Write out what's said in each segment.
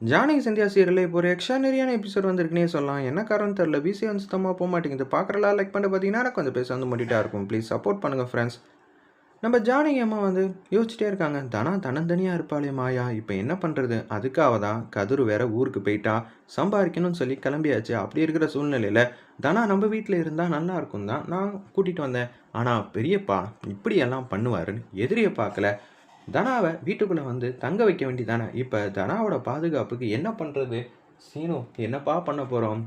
ஜானகி சந்தியா சீரியலில் இப்போ ஒரு எக்ஸ்ட்ரானரியான எபிசோட் வந்திருக்குனே சொல்லலாம். என்ன காரணம் தெரில பிசி வந்து சுத்தமாக போக மாட்டேங்குது. பார்க்குறலாம் லைக் பண்ணி பார்த்தீங்கன்னா கொஞ்சம் பேச வந்து முடிட்டா இருக்கும். ப்ளீஸ் சப்போர்ட் பண்ணுங்கள் ஃப்ரெண்ட்ஸ் நம்ம ஜானகி அம்மா வந்து யோசிச்சிட்டே இருக்காங்க. தனா தனந்தனியாக இருப்பாளே மாயா. இப்போ என்ன பண்ணுறது அதுக்காக தான் கதிர் வேற ஊருக்கு போயிட்டா. சம்பாதிக்கணும்னு சொல்லி கிளம்பியாச்சு. அப்படி இருக்கிற சூழ்நிலையில் தனா நம்ம வீட்டில் இருந்தால் நல்லா இருக்கும் தான் நான் கூட்டிகிட்டு வந்தேன். ஆனால் பெரியப்பா இப்படியெல்லாம் பண்ணுவாருன்னு எதிரியை பார்க்கல. தனாவை வீட்டுக்குள்ளே வந்து தங்க வைக்க வேண்டியதானே இப்போ தனாவோட பாதுகாப்புக்கு என்ன பண்ணுறது சீனு என்னப்பா பண்ண போகிறோம்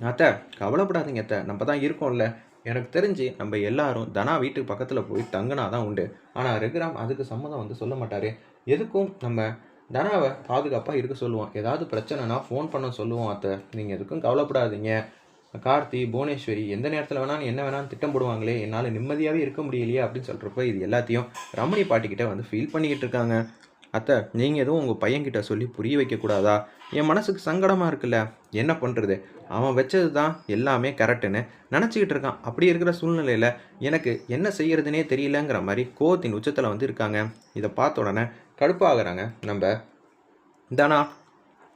அத்தை கவலைப்படாதீங்க அத்தை. நம்ம தான் இருக்கோம்ல. எனக்கு தெரிஞ்சு நம்ம எல்லாரும் தனா வீட்டுக்கு பக்கத்தில் போய் தங்கினா தான் உண்டு. ஆனால் ரெகுராம் அதுக்கு சம்மதம் வந்து சொல்ல மாட்டார். எதுக்கும் நம்ம தனாவை பாதுகாப்பாக இருக்க சொல்லுவோம். ஏதாவது பிரச்சனைனா ஃபோன் பண்ண சொல்லுவோம் அத்தை. நீங்கள் எதுக்கும் கவலைப்படாதீங்க. கார்த்தி புவனேஸ்வரி எந்த நேரத்தில் வேணாலும் என்ன வேணாலும் திட்டம் போடுவாங்களே என்னால் நிம்மதியாகவே இருக்க முடியலையே அப்படின்னு சொல்கிறப்ப இது எல்லாத்தையும் ரமணி பாட்டிக்கிட்ட வந்து ஃபீல் பண்ணிக்கிட்டு இருக்காங்க. அத்தை நீங்கள் எதுவும் உங்கள் பையன்கிட்ட சொல்லி புரிய வைக்கக்கூடாதா என் மனசுக்கு சங்கடமாக இருக்குல்ல என்ன பண்ணுறது அவன் வச்சது தான் எல்லாமே கரெக்டுன்னு நினச்சிக்கிட்டு இருக்கான். அப்படி இருக்கிற சூழ்நிலையில் எனக்கு என்ன செய்யறதுனே தெரியலங்கிற மாதிரி கோவத்தின் உச்சத்தில் வந்து இருக்காங்க. இதை பார்த்த உடனே கடுப்பாகிறாங்க. நம்ம தானா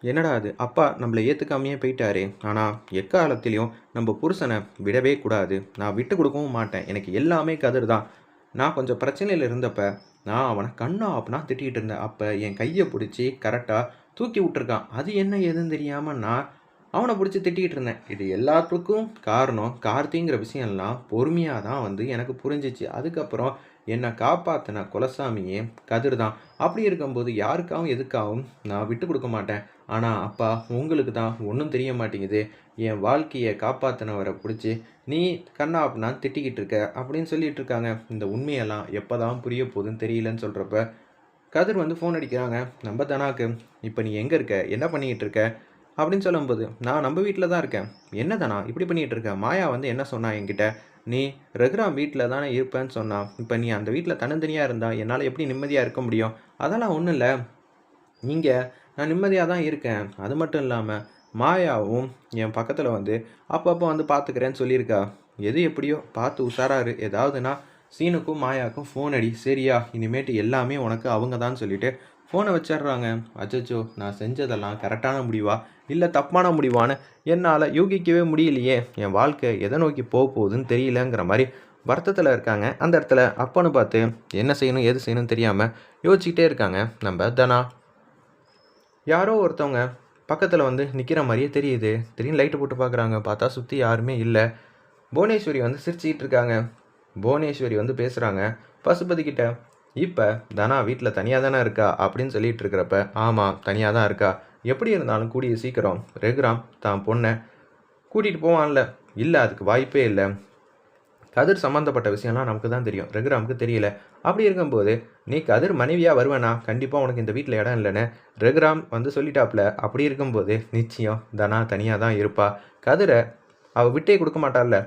என்னடா அது? அப்பா நம்மளை ஏற்றுக்காமையே போயிட்டாரு. ஆனால் எக்காலத்திலையும் நம்ம புருஷனை விடவே கூடாது. நான் விட்டு கொடுக்கவும் மாட்டேன். எனக்கு எல்லாமே கதிர் தான் நான் கொஞ்சம் பிரச்சனையில் இருந்தப்ப நான் அவனை கண்ணா அப்படின்னா திட்டிகிட்டு இருந்தேன். அப்போ என் கையை பிடிச்சி கரெக்டாக தூக்கி விட்டுருக்கான். அது என்ன ஏதுன்னு தெரியாமல் நான் அவனை பிடிச்சி திட்டிகிட்டு இருந்தேன். இது எல்லாத்துக்கும் காரணம் கார்த்திங்கிற விஷயம்லாம் பொறுமையாக தான் வந்து எனக்கு புரிஞ்சிச்சு. அதுக்கப்புறம் என்னை காப்பாற்றின குலசாமியே கதிர் தான் அப்படி இருக்கும்போது யாருக்காகவும் எதுக்காகவும் நான் விட்டு கொடுக்க மாட்டேன். ஆனால் அப்பா உங்களுக்கு தான் ஒன்றும் தெரிய மாட்டேங்குது. என் வாழ்க்கையை காப்பாற்றினவரை பிடிச்சி நீ கண்ணா அப்படின்னா திட்டிக்கிட்டு இருக்க அப்படின்னு சொல்லிட்டு இருக்காங்க. இந்த உண்மையெல்லாம் எப்போ தான் புரிய போகுதுன்னு தெரியலன்னு சொல்கிறப்ப கதிர் வந்து ஃபோன் அடிக்கிறாங்க. நம்ம தனாக்கு இப்போ நீ எங்கே இருக்க? என்ன பண்ணிக்கிட்டு இருக்க? அப்படின்னு சொல்லும்போது நான் நம்ம வீட்டில் தான் இருக்கேன். என்ன தானா? இப்படி பண்ணிகிட்டு இருக்க? மாயா வந்து என்ன சொன்னா என்கிட்ட? நீ ரகுராம் வீட்டில் தானே இருப்பேன்னு சொன்னான். இப்போ நீ அந்த வீட்டில் தனித்தனியாக இருந்தால் என்னால் எப்படி நிம்மதியாக இருக்க முடியும்? அதெல்லாம் ஒன்றும் இல்லை. இங்கே நான் நிம்மதியாக தான் இருக்கேன். அது மட்டும் இல்லாமல் மாயாவும் என் பக்கத்தில் வந்து அப்பப்போ வந்து பார்த்துக்கிறேன்னு சொல்லியிருக்கா. எது எப்படியோ பார்த்து உஷாராரு. ஏதாவதுனா சீனுக்கும் மாயாவுக்கும் ஃபோன் அடி. சரியா இனிமேட்டு எல்லாமே உனக்கு அவங்க தான் சொல்லிட்டு ஃபோனை வச்சிடுறாங்க. அச்சச்சோ நான் செஞ்சதெல்லாம் கரெக்டான முடிவா? இல்லை தப்பான முடிவான்னு என்னால் யூகிக்கவே முடியலையே. என் வாழ்க்கை எதை நோக்கி போக போகுதுன்னு தெரியலங்கிற மாதிரி வருத்தத்தில் இருக்காங்க. அந்த இடத்துல அப்பன்னு பார்த்து என்ன செய்யணும் எது செய்யணும்னு தெரியாமல் யோசிச்சுக்கிட்டே இருக்காங்க. நம்ம தனா. யாரோ ஒருத்தவங்க பக்கத்தில் வந்து நிற்கிற மாதிரியே தெரியுது. திடீர்னு லைட்டு போட்டு பார்க்குறாங்க. பார்த்தா சுற்றி யாருமே இல்லை. புவனேஸ்வரி வந்து சிரிச்சிக்கிட்டு இருக்காங்க. புவனேஸ்வரி வந்து பேசுகிறாங்க பசுபதிக்கிட்ட இப்போ தனா வீட்டில் தனியாக தானே இருக்கா? அப்படின்னு சொல்லிட்டு இருக்கிறப்ப ஆமாம் தனியாக தான் இருக்கா. எப்படி இருந்தாலும் கூடிய சீக்கிரம் ரெகுராம் தான் பொண்ணை கூட்டிகிட்டு போவான்ல. இல்லை அதுக்கு வாய்ப்பே இல்லை. கதிர் சம்மந்தப்பட்ட விஷயம்லாம் நமக்கு தான் தெரியும். ரெகுராமுக்கு தெரியல. அப்படி இருக்கும்போது நீ கதிர் மனைவியாக வருவேனா? கண்டிப்பாக உனக்கு இந்த வீட்டில் இடம் இல்லைன்னு. ரெகுராம் வந்து சொல்லிட்டாப்ல. அப்படி இருக்கும்போது நிச்சயம் தனா தனியாக தான் இருப்பா. கதிரை அவள் விட்டே கொடுக்க மாட்டாள்ல.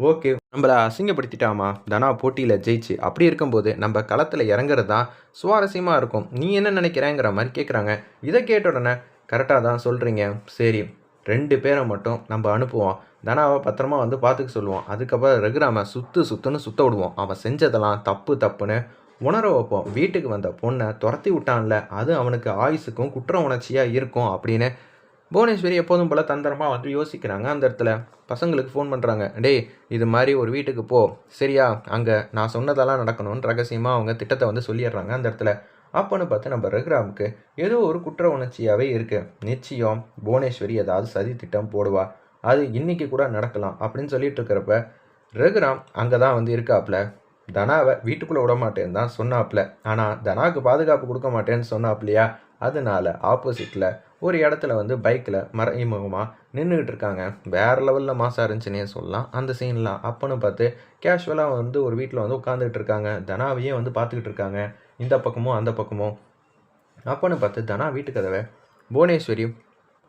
ஓகே. நம்மளை அசிங்கப்படுத்திட்டாமா? தனா போட்டியில் ஜெயிச்சு. அப்படி இருக்கும்போது நம்ம களத்தில் இறங்குறது தான் சுவாரஸ்யமாக இருக்கும். நீ என்ன நினைக்கிறேங்கிற மாதிரி கேட்குறாங்க இதை கேட்ட உடனே கரெக்டாக தான் சொல்கிறீங்க சரி ரெண்டு பேரை மட்டும் நம்ம அனுப்புவோம். தனாவை பத்திரமா வந்து பார்த்துக்க சொல்லுவோம். அதுக்கப்புறம் ரகுராம சுற்று சுற்றுன்னு சுத்த விடுவோம். அவன் செஞ்சதெல்லாம் தப்பு தப்புன்னு உணர வைப்போம். வீட்டுக்கு வந்த பொண்ணை துரத்தி விட்டான்ல அது அவனுக்கு ஆயுசுக்கும் குற்ற உணர்ச்சியாக இருக்கும் அப்படின்னு புவனேஸ்வரி எப்போதும் போல் தந்திரமாக வந்து யோசிக்கிறாங்க அந்த இடத்துல. பசங்களுக்கு ஃபோன் பண்ணுறாங்க டேய் இது மாதிரி ஒரு வீட்டுக்கு போ. சரியா அங்கே நான் சொன்னதெல்லாம் நடக்கணும்னு ரகசியமாக அவங்க திட்டத்தை வந்து சொல்லிடுறாங்க அந்த இடத்துல. அப்போன்னு பார்த்து நம்ம ரகுராமுக்கு ஏதோ ஒரு குற்ற உணர்ச்சியாகவே இருக்குது நிச்சயம் புவனேஸ்வரி ஏதாவது சதி திட்டம் போடுவா. அது இன்னைக்கு கூட நடக்கலாம் அப்படின்னு சொல்லிட்டு இருக்கிறப்ப ரகுராம் அங்கே தான் வந்து இருக்காப்புல தனாவை வீட்டுக்குள்ளே விட மாட்டேன்னு தான் சொன்னாப்புல ஆனால் தனாவுக்கு பாதுகாப்பு கொடுக்க மாட்டேன்னு சொன்னாப்லையா? அதனால ஆப்போசிட்டில் ஒரு இடத்துல வந்து பைக்கில் மறைமுகமாக நின்றுக்கிட்டு இருக்காங்க. வேறு லெவலில் மாசாக இருந்துச்சுன்னே சொல்லலாம். அந்த சீன்லாம் அப்போன்னு பார்த்து கேஷுவலாக வந்து ஒரு வீட்டில் வந்து உட்காந்துக்கிட்டு இருக்காங்க. தனாவையே வந்து பார்த்துக்கிட்டு இருக்காங்க. இந்த பக்கமோ அந்த பக்கமும் அப்போன்னு பார்த்து தனா வீட்டு கதவை புவனேஸ்வரி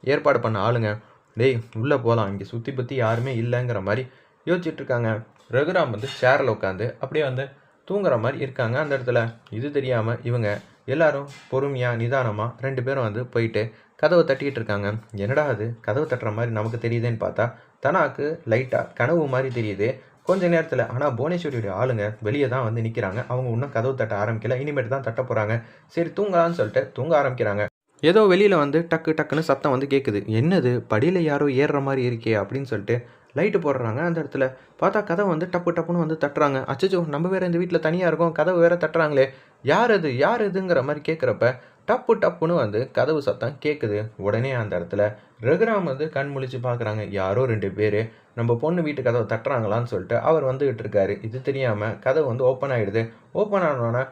ஏற்பாடு பண்ண ஆளுங்க டேய் உள்ளே போகலாம் இங்கே சுற்றி பற்றி யாருமே இல்லைங்கிற மாதிரி யோசிச்சுட்ருக்காங்க ரகுராம் வந்து சேரில் உட்காந்து அப்படியே வந்து தூங்குற மாதிரி இருக்காங்க அந்த இடத்துல. இது தெரியாமல் இவங்க எல்லாரும் பொறுமையாக நிதானமாக ரெண்டு பேரும் வந்து போயிட்டு கதவை தட்டிக்கிட்டு இருக்காங்க. என்னடா அது? கதவை தட்டுற மாதிரி நமக்கு தெரியுதுன்னு பார்த்தா தனாக்கு லைட்டாக கனவு மாதிரி தெரியுது. கொஞ்ச நேரத்தில் ஆனால் புவனேஸ்வரியுடைய ஆளுங்க வெளியே தான் வந்து நிற்கிறாங்க அவங்க இன்னும் கதவு தட்ட ஆரம்பிக்கல. இனிமேட்டு தான் தட்ட போகிறாங்க சரி தூங்கலான்னு சொல்லிட்டு தூங்க ஆரம்பிக்கிறாங்க. ஏதோ வெளியில் வந்து டக்கு டக்குன்னு சத்தம் வந்து கேட்குது என்னது? படியில் யாரோ ஏறுற மாதிரி இருக்கே அப்படின்னு சொல்லிட்டு லைட்டு போடுறாங்க அந்த இடத்துல. பார்த்தா கதவை வந்து டப்பு டப்புன்னு வந்து தட்டுறாங்க. அச்சச்சோ நம்ம வேறு இந்த வீட்டில் தனியாக இருக்கோம். கதவு வேறு தட்டுறாங்களே. யார் அது? யார் இதுங்கிற மாதிரி கேட்குறப்ப டப்பு டப்புன்னு வந்து கதவு சத்தம் கேட்குது உடனே அந்த இடத்துல ரகுராம் வந்து கண் முழிச்சு பார்க்குறாங்க யாரோ ரெண்டு பேர் நம்ம பொண்ணு வீட்டு கதவை தட்டுறாங்களான்னு சொல்லிட்டு அவர் வந்துகிட்டு இருக்காரு. இது தெரியாமல் கதவு வந்து ஓப்பன் ஆகிடுது ஓப்பன் ஆனோடனே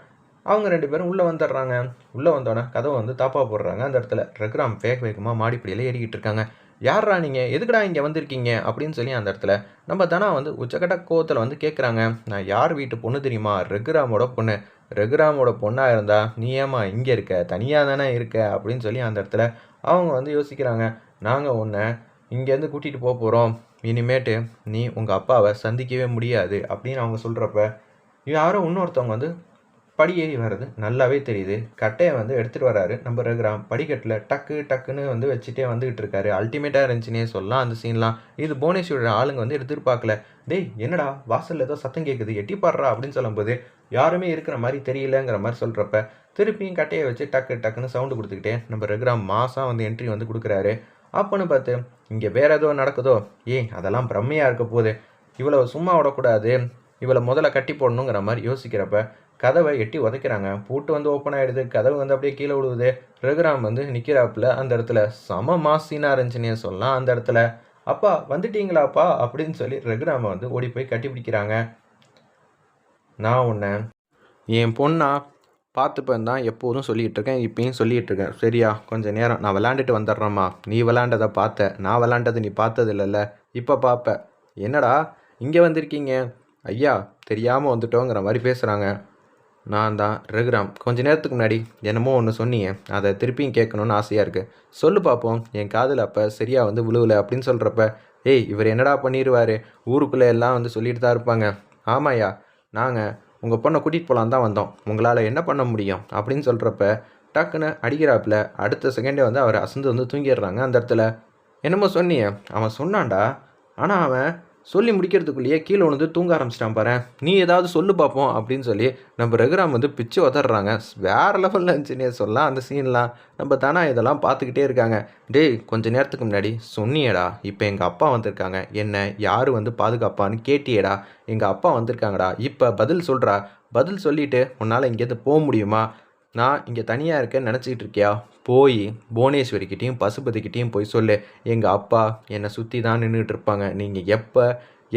அவங்க ரெண்டு பேரும் உள்ளே வந்துடுறாங்க. உள்ளே வந்தோடனே கதவை வந்து தாப்பா போடுறாங்க. அந்த இடத்துல ரகுராம் வேக வேகமாக மாடிப்படியில் ஏறிக்கிட்டு இருக்காங்க. யாரா நீங்கள் எதுக்குடா இங்கே வந்திருக்கீங்க? அப்படின்னு சொல்லி அந்த இடத்துல நம்ம தனா வந்து உச்சக்கட்ட கோவத்தில் வந்து கேட்குறாங்க நான் யார் வீட்டு பொண்ணு தெரியுமா? ரகுராமோட பொண்ணு. ரகுராமோட பொண்ணாக இருந்தா நீ ஏமா இங்கே இருக்க? தனியாக தானே இருக்க? அப்படின்னு சொல்லி அந்த இடத்துல அவங்க வந்து யோசிக்கிறாங்க. நாங்கள் உன்னை இங்கேருந்து கூட்டிகிட்டு போக போகிறோம் இனிமேட்டு நீ உங்கள் அப்பாவை சந்திக்கவே முடியாது. அப்படின்னு அவங்க சொல்கிறப்ப யாரோ இன்னொருத்தவங்க வந்து படி ஏறி வர்றது நல்லாவே தெரியுது. கட்டையை வந்து எடுத்துகிட்டு வராரு. நம்ம ரகுராம் படிக்கட்டில் டக்கு டக்குன்னு வந்து வச்சுட்டே வந்துகிட்டு இருக்காரு. அல்டிமேட்டாக இருந்துச்சுன்னே சொல்லலாம் அந்த சீன்லாம் இது புவனேஸ்வரோட ஆளுங்க வந்து எதிர்பார்க்கல டேய் என்னடா வாசலில் ஏதோ சத்தம் கேட்குது எட்டி பாடுறா அப்படின்னு சொல்லும்போது யாருமே இருக்கிற மாதிரி தெரியலங்கிற மாதிரி சொல்கிறப்ப திருப்பியும் கட்டையை வச்சு டக்கு டக்குன்னு சவுண்டு கொடுத்துக்கிட்டே நம்ம ரகுராம் மாதம் வந்து என்ட்ரி வந்து கொடுக்குறாரு. அப்போன்னு பார்த்து இங்கே வேற ஏதோ நடக்குதோ? ஏய் அதெல்லாம் பிரம்மையாக இருக்க போகுது. இவ்வளோ சும்மா விடக்கூடாது. இவளை முதல்ல கட்டி போடணுங்கிற மாதிரி யோசிக்கிறப்ப கதவை எட்டி உதைக்கிறாங்க. பூட்டு வந்து ஓப்பன் ஆகிடுது கதவு வந்து அப்படியே கீழே விழுவுது. ரகுராம் வந்து நிற்கிறாப்புல அந்த இடத்துல. சம மாசினாக இருந்துச்சுன்னே சொல்லலாம் அந்த இடத்துல. அப்பா வந்துட்டீங்களாப்பா? அப்படின்னு சொல்லி ரகுராம வந்து ஓடி போய் கட்டி பிடிக்கிறாங்க. நான் உன்னை என் பொண்ணா பார்த்துப்பேன் தான் எப்போதும் சொல்லிகிட்டு இருக்கேன். இப்பயும் சொல்லிகிட்டு இருக்கேன். சரியா? கொஞ்சம் நேரம். நான் விளாண்டுட்டு வந்துடுறேம்மா. நீ விளாண்டதை பார்த்த. நான் விளாண்டதை நீ பார்த்தது இல்லைல்ல இப்போ பார்ப்ப. என்னடா? இங்கே வந்திருக்கீங்க. ஐயா தெரியாமல் வந்துட்டோங்கிற மாதிரி பேசுகிறாங்க நான் தான் ரகுராம் கொஞ்ச நேரத்துக்கு முன்னாடி என்னமோ ஒன்று சொன்னீங்க. அதை திருப்பியும் கேட்கணுன்னு ஆசையாக இருக்குது சொல்லு பார்ப்போம் என் காதில் அப்போ சரியாக வந்து விழுவல அப்படின்னு சொல்கிறப்ப ஏய் இவர் என்னடா பண்ணிடுவார் ஊருக்குள்ளே எல்லாம் வந்து சொல்லிட்டு தான் இருப்பாங்க. ஆமாய்யா நாங்கள் உங்கள் பொண்ணை கூட்டிகிட்டு போகலான் தான் வந்தோம். உங்களால் என்ன பண்ண முடியும்? அப்படின்னு சொல்கிறப்ப டக்குன்னு அடிக்கிறாப்புல அடுத்த செகண்டே வந்து அவர் அசந்து வந்து தூங்கிடுறாங்க அந்த இடத்துல. என்னமோ சொன்னியே அவன் சொன்னான்டா. ஆனால் அவன் சொல்லி முடிக்கிறதுக்குள்ளேயே கீழே விழுந்து தூங்க ஆரம்பிச்சிட்டான் பாரு. நீ ஏதாவது சொல்லு பார்ப்போம் அப்படின்னு சொல்லி நம்ம ரகுராம் வந்து பிச்சு உதறாங்க வேறு லெவலில் இருந்துச்சுன்னே சொல்லலாம் அந்த சீன்லாம் நம்ம தானா இதெல்லாம் பார்த்துக்கிட்டே இருக்காங்க. டேய் கொஞ்ச நேரத்துக்கு முன்னாடி சொன்னியடா இப்போ எங்கள் அப்பா வந்திருக்காங்க. என்ன யார் வந்து பாதுகாப்பான்னு கேட்டியடா? எங்கள் அப்பா வந்திருக்காங்கடா. இப்போ பதில் சொல்கிறா பதில் சொல்லிவிட்டு உன்னால் இங்கேருந்து போக முடியுமா? நான் இங்கே தனியாக இருக்கேன்னு நினச்சிக்கிட்டு இருக்கியா? போய் புவனேஸ்வரிக்கிட்டேயும் பசுபதிக்கிட்டேயும் போய் சொல்லு. எங்கள் அப்பா என்னை சுற்றி தான் நின்றுட்டு இருப்பாங்க நீங்கள் எப்போ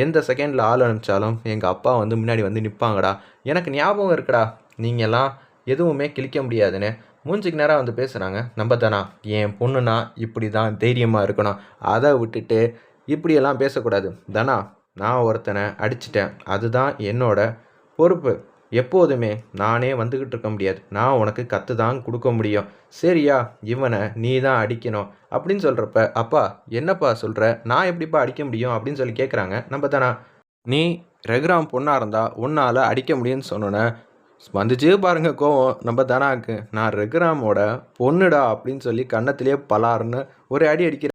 எந்த செகண்டில் ஆள் அனுப்பிச்சாலும் எங்கள் அப்பா வந்து முன்னாடி வந்து நிற்பாங்கடா எனக்கு ஞாபகம் இருக்குடா. நீங்கள்லாம் எதுவுமே கிழிக்க முடியாதுன்னு மூஞ்சிக்கு நேராக வந்து பேசுகிறாங்க நம்ம தானா என் பொண்ணுனா இப்படி தான் தைரியமாக இருக்கணும். அதை விட்டுட்டு இப்படியெல்லாம் பேசக்கூடாது. தானா நான் ஒருத்தனை அடிச்சிட்டேன். அதுதான் என்னோட பொறுப்பு. எப்போதுமே நானே வந்துக்கிட்டு இருக்க முடியாது. நான் உனக்கு கற்று தான் கொடுக்க முடியும். சரியா இவனை நீ தான் அடிக்கணும். அப்படின்னு சொல்கிறப்ப அப்பா என்னப்பா சொல்கிற நான் எப்படிப்பா அடிக்க முடியும்? அப்படின்னு சொல்லி கேட்குறாங்க நம்ம தானா? நீ ரெகுராம் பொண்ணாக இருந்தால் உன்னால் அடிக்க முடியும்னு சொன்னோன்னே வந்துச்சு பாருங்க கோவம். நம்ம தானாக்கு. நான் ரெகுராமோட பொண்ணுடா அப்படின்னு சொல்லி கன்னத்திலே பலாருன்னு ஒரு அடி அடிக்கிறேன்